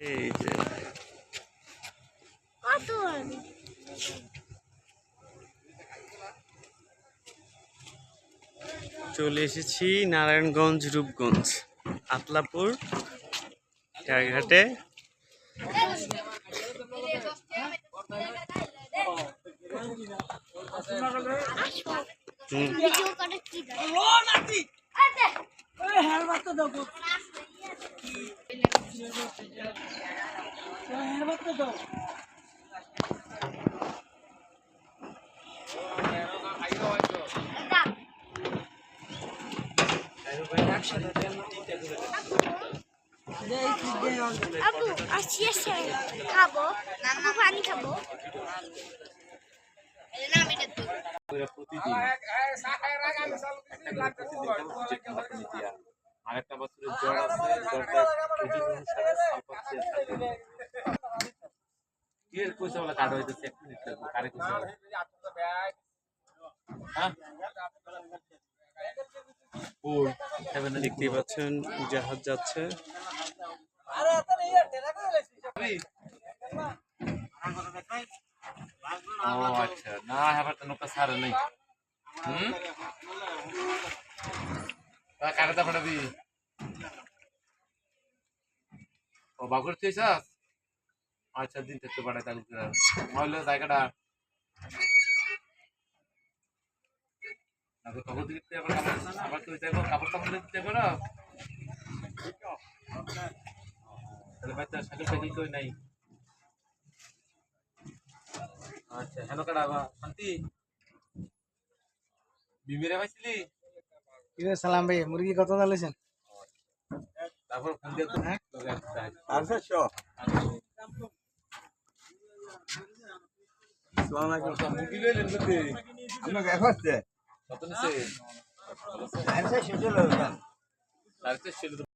এই যে। কত চলে এসেছি নারায়ণগঞ্জ রূপগঞ্জ আতলাপুর ঘাটে হুম। আবু আসছি আসছি। খাব। নানা পানি খাব। আরেকটা বছরের জ্বর আছে এর কইছে বলে কার্ড হইতেছে? এক মিনিট লাগবে কারে কইছে বলে? হ্যাঁ? সেভেন দেখতেই পাচ্ছেন জাহাজ যাচ্ছে। ও আচ্ছা না হেবার তো নৌকা সারে নেই। হুম? কারেটা পাঠাবি ও বাগুর তুইছাস আচ্ছা দিন থেকে পাঠাই তাহলে মহলে জায়গাটা আগে খবর দিতে আবার কাপড় আবার তুই যাব কাপড় টাপড় দিতে পারো তাহলে বাচ্চা সাইকেল সাইকেল কই নাই। আচ্ছা হেন কাটা বা? শান্তি? বিমিরে পাইছিলি? কিরে সালাম ভাই মুরগি কত চালিয়েছেন তারপর ফোন দিয়ে তো হ্যাঁ? আর আচ্ছা,